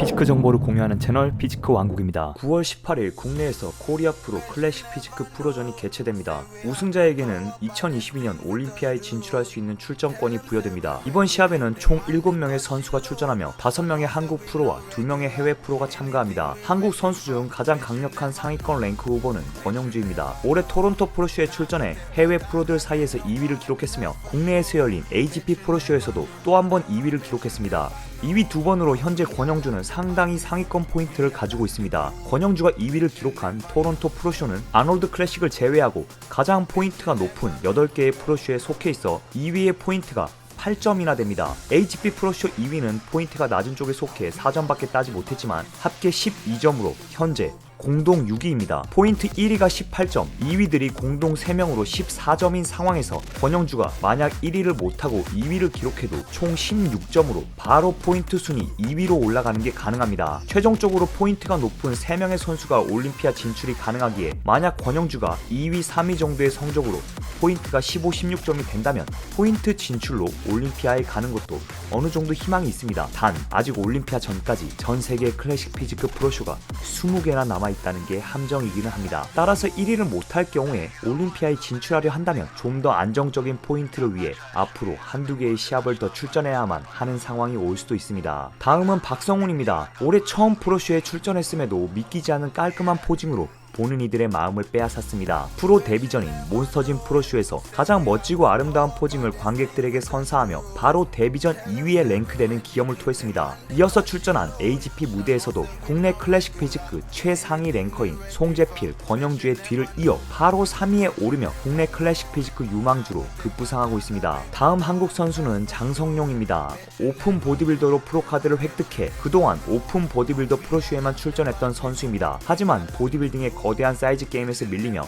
피지크 정보를 공유하는 채널 피지크 왕국입니다. 9월 18일 국내에서 코리아 프로 클래식 피지크 프로전이 개최됩니다. 우승자에게는 2022년 올림피아에 진출할 수 있는 출전권이 부여됩니다. 이번 시합에는 총 7명의 선수가 출전하며 5명의 한국 프로와 2명의 해외 프로가 참가합니다. 한국 선수 중 가장 강력한 상위권 랭크 후보는 권영주입니다. 올해 토론토 프로쇼에 출전해 해외 프로들 사이에서 2위를 기록했으며 국내에서 열린 AGP 프로쇼에서도 또 한 번 2위를 기록했습니다. 2위 두 번으로 현재 권영주는 상당히 상위권 포인트를 가지고 있습니다. 권영주가 2위를 기록한 토론토 프로쇼는 아놀드 클래식을 제외하고 가장 포인트가 높은 8개의 프로쇼에 속해 있어 2위의 포인트가 8점이나 됩니다. HB 프로쇼 2위는 포인트가 낮은 쪽에 속해 4점밖에 따지 못했지만 합계 12점으로 현재 공동 6위입니다. 포인트 1위가 18점, 2위들이 공동 3명으로 14점인 상황에서 권영주가 만약 1위를 못하고 2위를 기록해도 총 16점으로 바로 포인트 순위 2위로 올라가는 게 가능합니다. 최종적으로 포인트가 높은 3명의 선수가 올림피아 진출이 가능하기에 만약 권영주가 2위, 3위 정도의 성적으로 포인트가 15, 16점이 된다면 포인트 진출로 올림피아에 가는 것도 어느 정도 희망이 있습니다. 단 아직 올림피아 전까지 전 세계 클래식 피지크 프로쇼가 20개나 남아 있다는 게 함정이기는 합니다. 따라서 1위를 못할 경우에 올림피아에 진출하려 한다면 좀 더 안정적인 포인트를 위해 앞으로 한두 개의 시합을 더 출전해야만 하는 상황이 올 수도 있습니다. 다음은 박성훈입니다. 올해 처음 프로쇼에 출전했음에도 믿기지 않은 깔끔한 포징으로 보는 이들의 마음을 빼앗았습니다. 프로 데뷔전인 몬스터진 프로쇼에서 가장 멋지고 아름다운 포징을 관객들에게 선사하며 바로 데뷔전 2위에 랭크되는 기염을 토했습니다. 이어서 출전한 AGP 무대에서도 국내 클래식 피지크 최상위 랭커인 송재필, 권영주의 뒤를 이어 바로 3위에 오르며 국내 클래식 피지크 유망주로 급부상하고 있습니다. 다음 한국 선수는 장성용입니다. 오픈 보디빌더로 프로카드를 획득해 그동안 오픈 보디빌더 프로쇼에만 출전했던 선수입니다. 하지만 보디빌딩의 거 대한 사이즈 게임에서 밀리며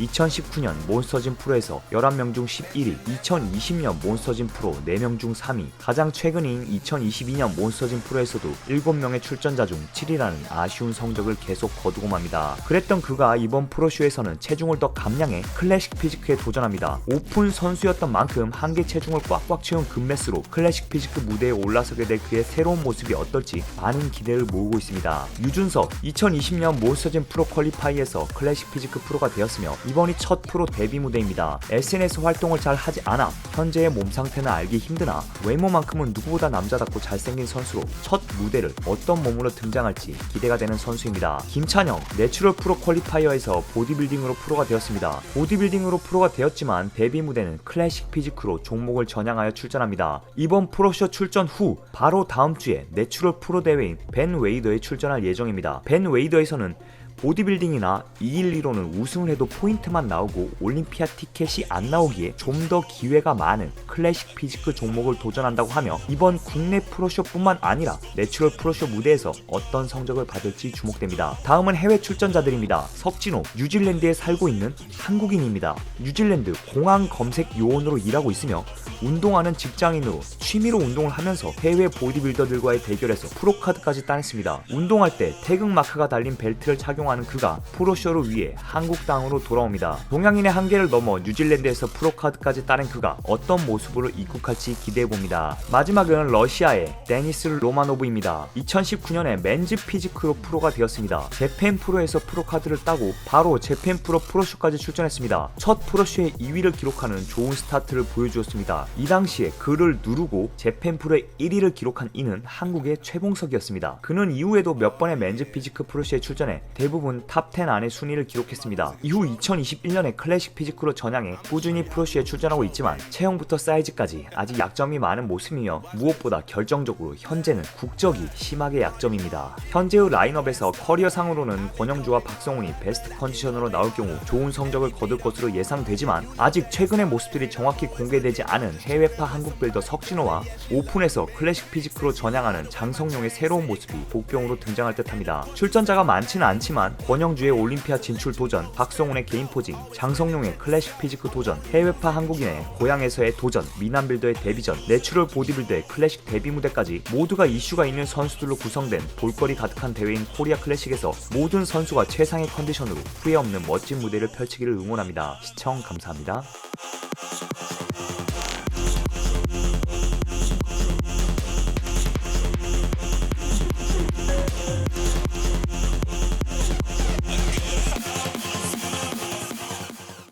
2019년 몬스터진 프로에서 11명 중 11위, 2020년 몬스터진 프로 4명 중 3위, 가장 최근인 2022년 몬스터진 프로에서도 7명의 출전자 중 7위라는 아쉬운 성적을 계속 거두고 맙니다. 그랬던 그가 이번 프로쇼에서는 체중을 더 감량해 클래식 피지크에 도전합니다. 오픈 선수였던 만큼 한계 체중을 꽉꽉 채운 금메스로 클래식 피지크 무대에 올라서게 될 그의 새로운 모습이 어떨지 많은 기대를 모으고 있습니다. 유준석 2020년 몬스터진 프로 퀄리파이에서 클래식 피지크 프로가 되었으며 이번이 첫 프로 데뷔 무대입니다. SNS 활동을 잘 하지 않아 현재의 몸 상태는 알기 힘드나 외모만큼은 누구보다 남자답고 잘생긴 선수로 첫 무대를 어떤 몸으로 등장할지 기대가 되는 선수입니다. 김찬영 내추럴 프로 퀄리파이어에서 보디빌딩으로 프로가 되었습니다. 보디빌딩으로 프로가 되었지만 데뷔 무대는 클래식 피지크로 종목을 전향하여 출전합니다. 이번 프로쇼 출전 후 바로 다음 주에 내추럴 프로 대회인 벤 웨이더에 출전할 예정입니다. 벤 웨이더에서는 보디빌딩이나 212로는 우승을 해도 포인트만 나오고 올림피아 티켓이 안 나오기에 좀 더 기회가 많은 클래식 피지크 종목을 도전한다고 하며 이번 국내 프로쇼뿐만 아니라 내추럴 프로쇼 무대에서 어떤 성적을 받을지 주목됩니다. 다음은 해외 출전자들입니다. 석진호, 뉴질랜드에 살고 있는 한국인입니다. 뉴질랜드 공항 검색 요원으로 일하고 있으며 운동하는 직장인으로 취미로 운동을 하면서 해외 보디빌더들과의 대결에서 프로카드까지 따냈습니다. 운동할 때 태극 마크가 달린 벨트를 착용하는 그가 프로쇼를 위해 한국 땅으로 돌아옵니다. 동양인의 한계를 넘어 뉴질랜드에서 프로카드까지 따낸 그가 어떤 모습으로 입국할지 기대해봅니다. 마지막은 러시아의 데니스 로마노브입니다. 2019년에 맨즈 피지크로 프로가 되었습니다. 재팬 프로에서 프로카드를 따고 바로 재팬 프로 프로쇼까지 출전했습니다. 첫 프로쇼에 2위를 기록하는 좋은 스타트를 보여주었습니다. 이 당시에 그를 누르고 재팬 프로의 1위를 기록한 이는 한국의 최봉석이었습니다. 그는 이후에도 몇 번의 맨즈 피지크 프로쇼에 출전해 대부분 탑10 안에 순위를 기록했습니다. 이후 2021년에 클래식 피지크로 전향해 꾸준히 프로쇼에 출전하고 있지만 체형부터 사이즈까지 아직 약점이 많은 모습이며 무엇보다 결정적으로 현재는 국적이 심하게 약점입니다. 현재의 라인업에서 커리어상으로는 권영주와 박성훈이 베스트 컨디션으로 나올 경우 좋은 성적을 거둘 것으로 예상되지만 아직 최근의 모습들이 정확히 공개되지 않은 해외파 한국 빌더 석진호와 오픈에서 클래식 피지크로 전향하는 장성용의 새로운 모습이 복병으로 등장할 듯합니다. 출전자가 많지는 않지만 권영주의 올림피아 진출 도전, 박성훈의 개인 포징, 장성용의 클래식 피지크 도전, 해외파 한국인의 고향에서의 도전, 미남 빌더의 데뷔전, 내추럴 보디빌더의 클래식 데뷔 무대까지 모두가 이슈가 있는 선수들로 구성된 볼거리 가득한 대회인 코리아 클래식에서 모든 선수가 최상의 컨디션으로 후회 없는 멋진 무대를 펼치기를 응원합니다. 시청 감사합니다.